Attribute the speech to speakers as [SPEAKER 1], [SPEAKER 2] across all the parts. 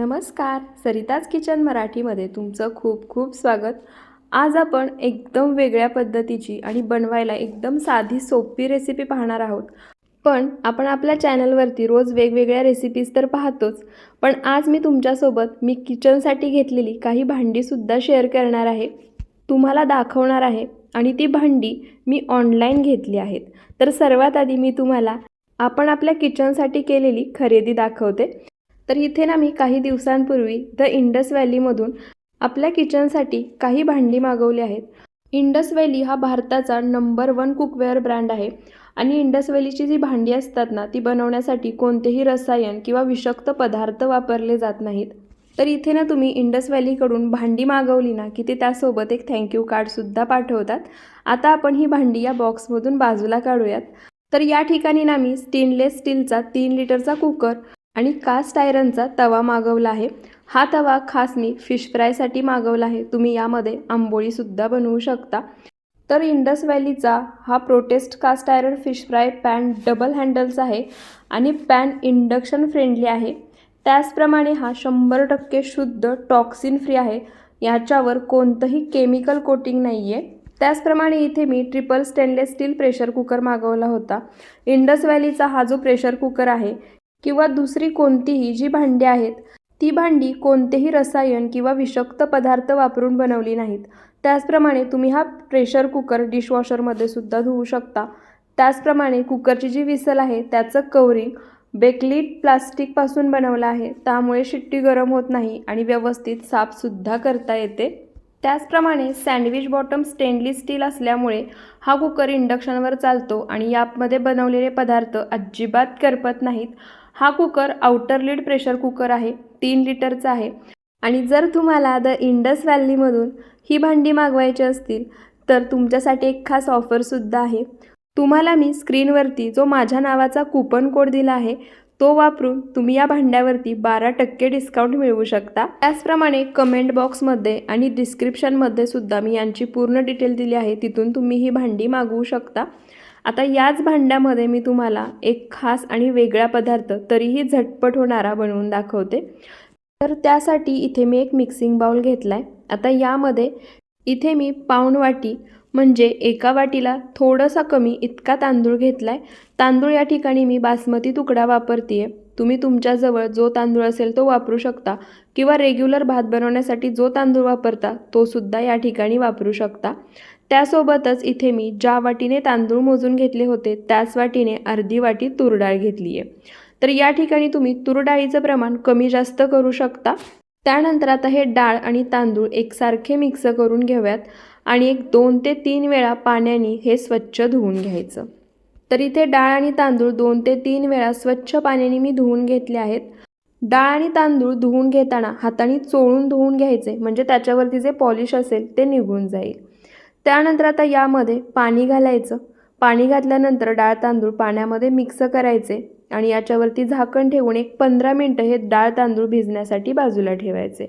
[SPEAKER 1] नमस्कार. सरिताज किचन मराठीमध्ये तुमचं खूप खूप स्वागत. आज आपण एकदम वेगळ्या पद्धतीची आणि बनवायला एकदम साधी सोपी रेसिपी पाहणार आहोत. पण आपण आपल्या चॅनलवरती रोज वेगवेगळ्या रेसिपीज तर पाहतोच. पण आज मी तुमच्यासोबत मी किचनसाठी घेतलेली काही भांडीसुद्धा शेअर करणार आहे. तुम्हाला दाखवणार आहे आणि ती भांडी मी ऑनलाईन घेतली आहेत. तर सर्वात आधी मी तुम्हाला आपण आपल्या किचनसाठी केलेली खरेदी दाखवते. तर इथे ना मी काही दिवसांपूर्वी द इंडस व्हॅलीमधून आपल्या किचनसाठी काही भांडी मागवली आहेत. इंडस व्हॅली हा भारताचा नंबर वन कुकवेअर ब्रँड आहे आणि इंडस व्हॅलीची जी भांडी असतात ना ती बनवण्यासाठी कोणतेही रसायन किंवा विषक्त पदार्थ वापरले जात नाहीत. तर इथे ना तुम्ही इंडस व्हॅलीकडून भांडी मागवली ना की ते त्यासोबत एक थँक्यू कार्डसुद्धा पाठवतात. आता आपण ही भांडी या बॉक्समधून बाजूला काढूयात. तर या ठिकाणी ना मी स्टेनलेस स्टीलचा तीन लिटरचा कुकर आणि कास्ट आयरनचा तवा मागवला आहे. हा तवा खास मी फिश फ्रायसाठी मागवला आहे. तुम्ही यामध्ये आंबोळीसुद्धा बनवू शकता. तर इंडस व्हॅलीचा हा prostate cast iron fish fry pan double handles आहे आणि पॅन इंडक्शन फ्रेंडली आहे. त्याचप्रमाणे हा शंभर टक्के शुद्ध टॉक्सिन फ्री आहे. याच्यावर कोणतंही केमिकल कोटिंग नाही आहे त्याचप्रमाणे इथे मी triple stainless steel pressure cooker मागवला होता. इंडस व्हॅलीचा हा जो प्रेशर कुकर आहे किंवा दुसरी कोणतीही जी भांडी आहेत ती भांडी कोणतेही रसायन किंवा विषक्त पदार्थ वापरून बनवली नाहीत. त्याचप्रमाणे तुम्ही हा प्रेशर कुकर डिशवॉशरमध्ये सुद्धा धुवू शकता. त्याचप्रमाणे कुकरची जी विसल आहे त्याचं कवरिंग बेकलीट प्लास्टिकपासून बनवलं आहे. त्यामुळे शिट्टी गरम होत नाही आणि व्यवस्थित साफसुद्धा करता येते. त्याचप्रमाणे सँडविच बॉटम स्टेनलेस स्टील असल्यामुळे हा कुकर इंडक्शनवर चालतो आणि यामध्ये बनवलेले पदार्थ अजिबात करपत नाहीत. हा cooker outer lid pressure cooker आहे तीन लिटरचा आहे. आणि जर तुम्हाला द इंडस व्हॅलीमधून ही भांडी मागवायची असतील तर तुमच्यासाठी एक खास ऑफरसुद्धा आहे. तुम्हाला मी स्क्रीनवरती जो माझ्या नावाचा कुपन कोड दिला आहे तो वापरून तुम्ही या भांड्यावरती बारा टक्के डिस्काउंट मिळवू शकता. त्याचप्रमाणे कमेंट बॉक्समध्ये आणि डिस्क्रिप्शनमध्ये सुद्धा मी यांची पूर्ण डिटेल दिली आहे तिथून तुम्ही ही भांडी मागवू शकता. आता याच भांड्यामध्ये मी तुम्हाला एक खास आणि वेगळा पदार्थ तरीही झटपट होणारा बनवून दाखवते. तर त्यासाठी इथे मी एक मिक्सिंग बाउल घेतला आहे आता यामध्ये इथे मी पाऊण वाटी म्हणजे एका वाटीला थोडासा कमी इतका तांदूळ घेतला आहे तांदूळ या ठिकाणी मी बासमती तुकडा वापरते आहे तुम्ही तुमच्याजवळ जो तांदूळ असेल तो वापरू शकता किंवा रेग्युलर भात बनवण्यासाठी जो तांदूळ वापरता तो सुद्धा या ठिकाणी वापरू शकता. त्यासोबतच इथे मी ज्या वाटीने तांदूळ मोजून घेतले होते त्याच वाटीने अर्धी वाटी तूर डाळ घेतली आहे. तर या ठिकाणी तुम्ही तूर डाळीचं प्रमाण कमी जास्त करू शकता. त्यानंतर आता हे डाळ आणि तांदूळ एकसारखे मिक्स करून घेऊयात आणि एक दोन ते तीन वेळा पाण्याने हे स्वच्छ धुवून घ्यायचं. तर इथे डाळ आणि तांदूळ दोन ते तीन वेळा स्वच्छ पाण्याने मी धुवून घेतले आहेत. डाळ आणि तांदूळ धुवून घेताना हाताने चोळून धुवून घ्यायचे म्हणजे त्याच्यावरती जे पॉलिश असेल ते निघून जाईल. त्यानंतर आता यामध्ये पाणी घालायचं. पाणी घातल्यानंतर डाळ तांदूळ पाण्यामध्ये मिक्स करायचे आणि याच्यावरती झाकण ठेवून एक पंधरा मिनटं हे डाळ तांदूळ भिजण्यासाठी बाजूला ठेवायचे.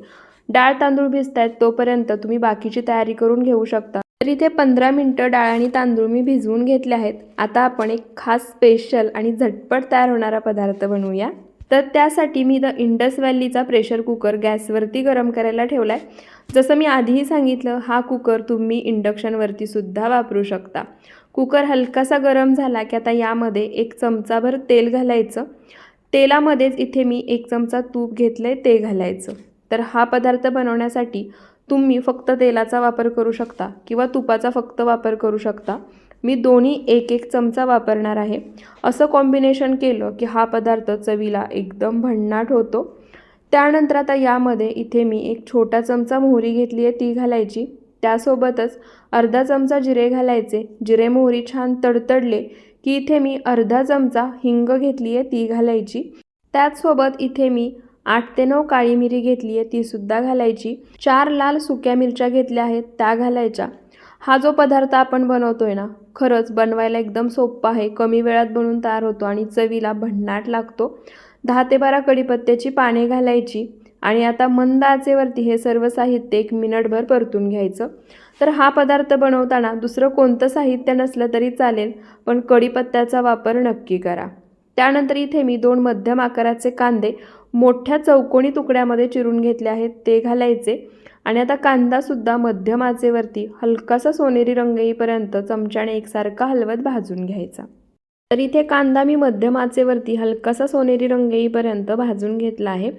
[SPEAKER 1] डाळ तांदूळ भिजत आहेत तोपर्यंत तुम्ही बाकीची तयारी करून घेऊ शकता. तर इथे पंधरा मिनटं डाळ आणि तांदूळ मी भिजवून घेतले आहेत. आता आपण एक खास स्पेशल आणि झटपट तयार होणारा पदार्थ बनवूया. तर त्यासाठी मी द इंडस व्हॅलीचा प्रेशर कुकर गॅसवरती गरम करायला ठेवला आहे जसं मी आधीही सांगितलं हा कुकर तुम्ही इंडक्शनवरती सुद्धा वापरू शकता. कुकर हलकासा गरम झाला की आता यामध्ये एक चमचाभर तेल घालायचं. तेलामध्येच इथे मी एक चमचा तूप घेतलं आहे ते घालायचं. तर हा पदार्थ बनवण्यासाठी तुम्ही फक्त तेलाचा वापर करू शकता किंवा तुपाचा फक्त वापर करू शकता. मी दोन्ही एक एक चमचा वापरणार आहे. असं कॉम्बिनेशन केलं की हा पदार्थ चवीला एकदम भन्नाट होतो. त्यानंतर आता यामध्ये इथे मी एक छोटा चमचा मोहरी घेतली आहे ती घालायची. त्यासोबतच अर्धा चमचा जिरे घालायचे. जिरे मोहरी छान तडतडले की इथे मी अर्धा चमचा हिंग घेतली आहे ती घालायची. त्याचसोबत इथे मी आठ ते नऊ काळी मिरी घेतली आहे तीसुद्धा घालायची. चार लाल सुक्या मिरच्या घेतल्या आहेत त्या घालायच्या. हा जो पदार्थ आपण बनवतो आहे ना खरंच बनवायला एकदम सोपा आहे. कमी वेळात बनवून तयार होतो आणि चवीला भन्नाट लागतो. दहा ते बारा कढीपत्त्याची पाने घालायची आणि आता मंद आचेवरती हे सर्व साहित्य एक मिनटभर परतून घ्यायचं. तर हा पदार्थ बनवताना दुसरं कोणतं साहित्य नसलं तरी चालेल पण कढीपत्त्याचा वापर नक्की करा. त्यानंतर इथे मी दोन मध्यम आकाराचे कांदे मोठ्या चौकोनी तुकड्यामध्ये चिरून घेतले आहेत. ते घालायचे. आणि आता कांदासुद्धा मध्यम आचेवरती हलकासा सोनेरी रंग येईपर्यंत चमच्याने एकसारखा हलवत भाजून घ्यायचा. तर इथे कांदा मी मध्यम आचेवरती हलकासा सोनेरी रंग येईपर्यंत भाजून घेतला आहे.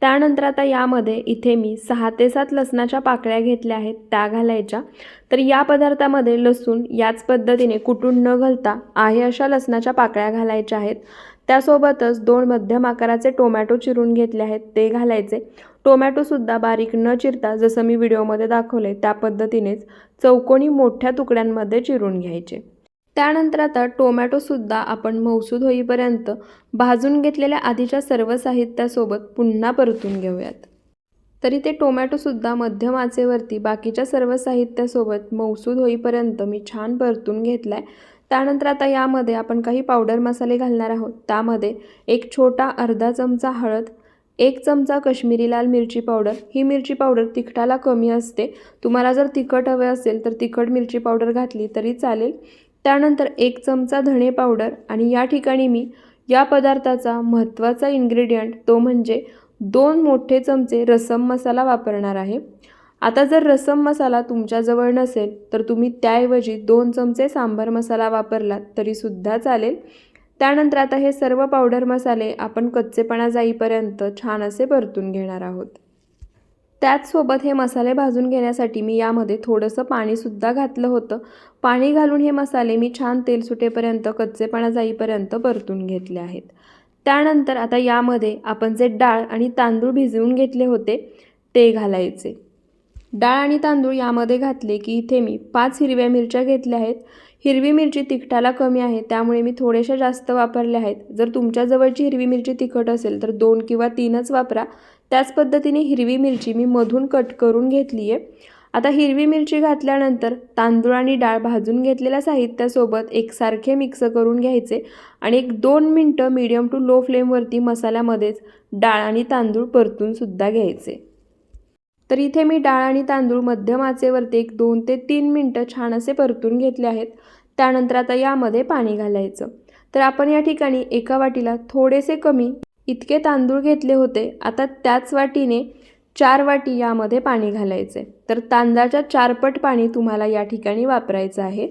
[SPEAKER 1] त्यानंतर आता यामध्ये इथे मी सहा ते सात लसणाच्या पाकळ्या घेतल्या आहेत त्या घालायच्या. तर या पदार्थामध्ये लसूण याच पद्धतीने कुटून न घालता आहे अशा लसणाच्या पाकळ्या घालायच्या आहेत. त्यासोबतच दोन मध्यम आकाराचे टोमॅटो चिरून घेतले आहेत ते घालायचे. टोमॅटोसुद्धा बारीक न चिरता जसं मी व्हिडिओमध्ये दाखवले त्या पद्धतीनेच चौकोनी मोठ्या तुकड्यांमध्ये चिरून घ्यायचे. त्यानंतर आता टोमॅटोसुद्धा आपण मौसूद होईपर्यंत भाजून घेतलेल्या आधीच्या सर्व साहित्यासोबत पुन्हा परतून घेऊयात. तरी ते टोमॅटोसुद्धा मध्यम आचेवरती बाकीच्या सर्व साहित्यासोबत मौसूद होईपर्यंत मी छान परतून घेतला आहे त्यानंतर आता यामध्ये आपण काही पावडर मसाले घालणार आहोत. त्यामध्ये एक छोटा अर्धा चमचा हळद एक चमचा कश्मीरी लाल मिरची पावडर. ही मिरची पावडर तिखटाला कमी असते. तुम्हाला जर तिखट हवे असेल तर तिखट मिरची पावडर घातली तरी चालेल. त्यानंतर एक चमचा धणे पावडर आणि या ठिकाणी मी या पदार्थाचा महत्त्वाचा इन्ग्रेडियंट तो म्हणजे दोन मोठे चमचे रसम मसाला वापरणार आहे. आता जर रसम मसाला तुमच्याजवळ नसेल तर तुम्ही त्याऐवजी दोन चमचे सांबार मसाला वापरलात तरीसुद्धा चालेल. त्यानंतर आता हे सर्व पावडर मसाले आपण कच्चेपणा जाईपर्यंत छान असे परतून घेणार आहोत. त्याचसोबत हे मसाले भाजून घेण्यासाठी मी यामध्ये थोडंसं पाणीसुद्धा घातलं होतं. पाणी घालून हे मसाले मी छान तेल सुटेपर्यंत कच्चेपणा जाईपर्यंत परतून घेतले आहेत. त्यानंतर आता यामध्ये आपण जे डाळ आणि तांदूळ भिजवून घेतले होते ते घालायचे. डाळ आणि तांदूळ यामध्ये घातले की इथे मी पाच हिरव्या मिरच्या घेतल्या आहेत. हिरवी मिरची तिखटाला कमी आहे त्यामुळे मी थोड्याशा जास्त वापरल्या आहेत. जर तुमच्याजवळची हिरवी मिरची तिखट असेल तर दोन किंवा तीनच वापरा. त्याच पद्धतीने हिरवी मिरची मी मधून कट करून घेतली आहे. आता हिरवी मिरची घातल्यानंतर तांदूळ आणि डाळ भाजून घेतलेल्या साहित्यासोबत एकसारखे मिक्स करून घ्यायचे आणि एक दोन मिनटं मीडियम टू लो फ्लेमवरती मसाल्यामध्येच डाळ आणि तांदूळ परतूनसुद्धा घ्यायचे. तर इथे मी डाळ आणि तांदूळ मध्यम आचेवरती एक दोन ते तीन मिनटं छान असे परतून घेतले आहेत. त्यानंतर आता यामध्ये पाणी घालायचं. तर आपण या ठिकाणी एका वाटीला थोडेसे कमी इतके तांदूळ घेतले होते. आता त्याच वाटीने चार वाटी यामध्ये पाणी घालायचे. तर तांदळाच्या चारपट पाणी तुम्हाला या ठिकाणी वापरायचं आहे.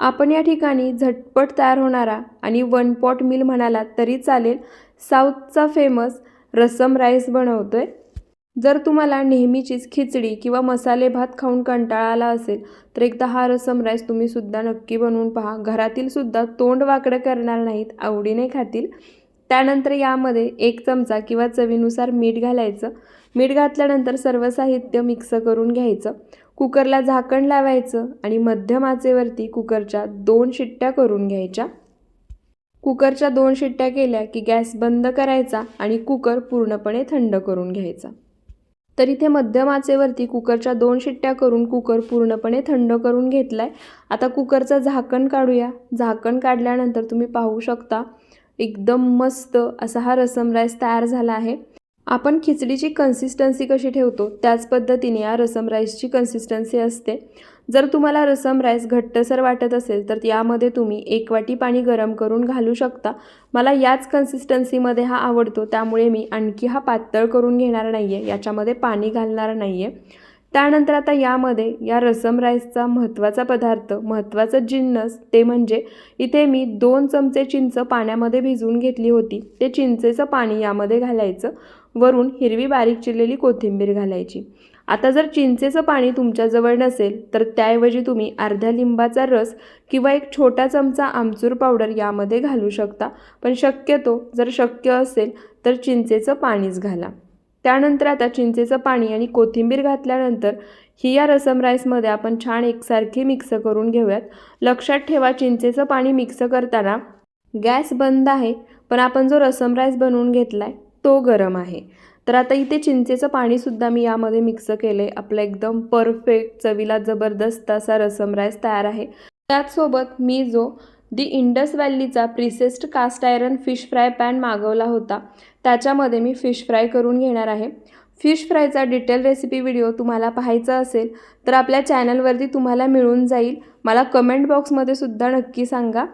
[SPEAKER 1] आपण या ठिकाणी झटपट तयार होणारा आणि वन पॉट मिल म्हणाला तरी चालेल साऊथचा फेमस रसम राईस बनवतो आहे जर तुम्हाला नेहमीचीच खिचडी किंवा मसाले भात खाऊन कंटाळा आला असेल तर एकदा हा रसम राईस तुम्ही सुद्धा नक्की बनवून पहा. घरातील सुद्धा तोंड वाकडं करणार नाहीत आवडीने खातील. त्यानंतर यामध्ये एक चमचा किंवा चवीनुसार मीठ घालायचं. मीठ घातल्यानंतर सर्व साहित्य मिक्स करून घ्यायचं. कुकरला झाकण लावायचं आणि मध्यम आचेवरती कुकरच्या दोन शिट्ट्या करून घ्यायच्या. कुकरच्या दोन शिट्ट्या केल्या की गॅस बंद करायचा आणि कुकर पूर्णपणे थंड करून घ्यायचा. तर इथे मध्यम आचेवरती कुकरच्या दोन शिट्ट्या करून कुकर पूर्णपणे थंड करून घेतला आहे आता कुकरचं झाकण काढूया. झाकण काढल्यानंतर तुम्ही पाहू शकता एकदम मस्त असा हा रसम राईस तयार झाला आहे. आपण खिचडीची कन्सिस्टन्सी कशी ठेवतो? त्याच पद्धतीने या रसम राईसची कन्सिस्टन्सी असते. जर तुम्हाला रसम राईस घट्टसर वाटत असेल तर यामध्ये तुम्ही एक वाटी पाणी गरम करून घालू शकता. मला याच कन्सिस्टन्सीमध्ये हा आवडतो त्यामुळे मी आणखी हा पातळ करून घेणार नाही आहे याच्यामध्ये पाणी घालणार नाही आहे त्यानंतर आता यामध्ये या रसम राईसचा महत्त्वाचा पदार्थ महत्त्वाचं जिन्नस ते म्हणजे इथे मी दोन चमचे चिंच पाण्यामध्ये भिजवून घेतली होती. ते चिंचेचं पाणी यामध्ये घालायचं. वरून हिरवी बारीक चिरलेली कोथिंबीर घालायची. आता जर चिंचेचं पाणी तुमच्याजवळ नसेल तर त्याऐवजी तुम्ही अर्ध्या लिंबाचा रस किंवा एक छोटा चमचा आमचूर पावडर यामध्ये घालू शकता. पण शक्यतो जर शक्य असेल तर चिंचेचं पाणीच घाला. त्यानंतर आता चिंचेचं पाणी आणि कोथिंबीर घातल्यानंतर ही या रसम राईसमध्ये आपण छान एकसारखी मिक्स करून घेऊयात. लक्षात ठेवा चिंचेचं पाणी मिक्स करताना गॅस बंद आहे पण आपण जो रसम राईस बनवून घेतला आहे तो गरम आहे. तर आता इथे चिंचेचं पाणीसुद्धा मी यामध्ये मिक्स केलं आहे आपलं एकदम परफेक्ट चवीला जबरदस्त असा रसम राईस तयार आहे. त्याचसोबत मी जो the Indus व्हॅलीचा preseasoned cast iron fish fry pan मागवला होता त्याच्यामध्ये मी फिश फ्राय करून घेणार आहे. फिश फ्रायचा डिटेल रेसिपी व्हिडिओ तुम्हाला पाहायचा असेल तर आपल्या चॅनलवरती तुम्हाला मिळून जाईल. मला कमेंट बॉक्समध्ये सुद्धा नक्की सांगा.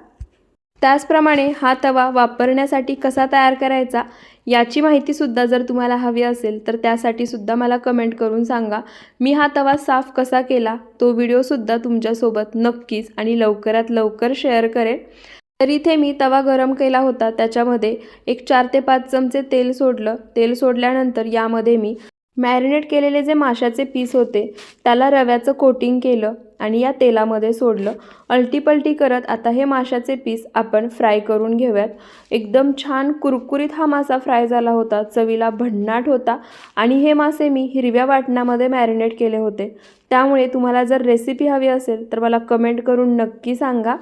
[SPEAKER 1] त्याचप्रमाणे हा तवा वापरण्यासाठी कसा तयार करायचा याची माहितीसुद्धा जर तुम्हाला हवी असेल तर त्यासाठी सुद्धा मला कमेंट करून सांगा. मी हा तवा साफ कसा केला तो व्हिडिओसुद्धा तुमच्यासोबत नक्कीच आणि लवकरात लवकर शेअर करेन. तर इथे मी तवा गरम केला होता त्याच्यामध्ये एक चार ते पाच चमचे तेल सोडलं. तेल सोडल्यानंतर यामध्ये मी मॅरिनेट केलेले जे माशाचे पीस होते त्याला रव्याचं कोटिंग केलं आणि या तेलामध्ये सोडलं. अल्टीपल्टी करत आता हे माशाचे पीस आपण फ्राय करून घेऊयात. एकदम छान कुरकुरीत हा मासा फ्राय झाला होता चवीला भन्नाट होता आणि हे मासे मी हिरव्या वाटणामध्ये मॅरिनेट केले होते. त्यामुळे तुम्हाला जर रेसिपी हवी असेल तर मला कमेंट करून नक्की सांगा.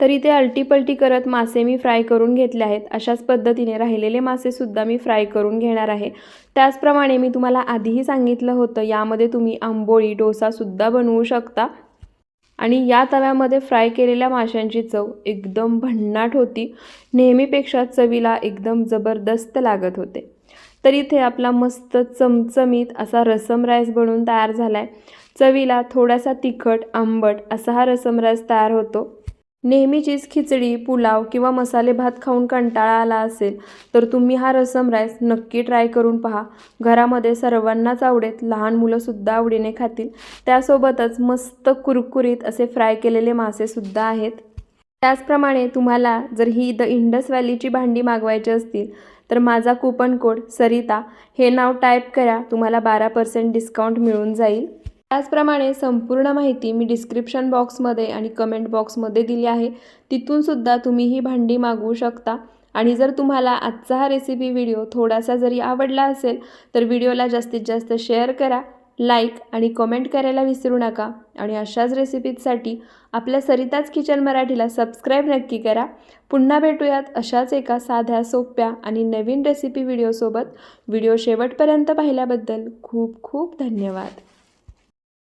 [SPEAKER 1] तर इथे अल्टीपल्टी करत मासे मी फ्राय करून घेतले आहेत. अशाच पद्धतीने राहिलेले मासेसुद्धा मी फ्राय करून घेणार आहे. त्याचप्रमाणे मी तुम्हाला आधीही सांगितलं होतं यामध्ये तुम्ही आंबोळी डोसासुद्धा बनवू शकता. आणि या तव्यामध्ये फ्राय केलेल्या माशांची चव एकदम भन्नाट होती. नेहमीपेक्षा चवीला एकदम जबरदस्त लागत होते. तर इथे आपला मस्त चमचमीत असा रसम राईस बनवून तयार झाला आहे चवीला थोडासा तिखट आंबट असा हा रसम राईस तयार होतो. नेहमीचीच खिचडी पुलाव किंवा मसाले भात खाऊन कंटाळा आला असेल तर तुम्ही हा रसम राईस नक्की ट्राय करून पहा. घरामध्ये सर्वांनाच आवडेल लहान मुलंसुद्धा आवडीने खातील. त्यासोबतच मस्त कुरकुरीत असे फ्राय केलेले मासेसुद्धा आहेत. त्याचप्रमाणे तुम्हाला जर ही द इंडस व्हॅलीची भांडी मागवायची असतील तर माझा कुपन कोड सरिता हे नाव टाईप करा तुम्हाला बारा पर्सेंट डिस्काउंट मिळून जाईल. त्याचप्रमाणे संपूर्ण माहिती मी डिस्क्रिप्शन बॉक्समध्ये आणि कमेंट बॉक्समध्ये दिली आहे. तिथूनसुद्धा तुम्ही ही भांडी मागवू शकता. आणि जर तुम्हाला आजचा हा रेसिपी व्हिडिओ थोडासा जरी आवडला असेल तर व्हिडिओला जास्तीत जास्त शेअर करा लाईक आणि कमेंट करायला विसरू नका. आणि अशाच रेसिपीजसाठी आपल्या सरिताच किचन मराठीला सबस्क्राईब नक्की करा. पुन्हा भेटूयात अशाच एका साध्या सोप्या आणि नवीन रेसिपी व्हिडिओसोबत व्हिडिओ शेवटपर्यंत पाहिल्याबद्दल खूप खूप धन्यवाद.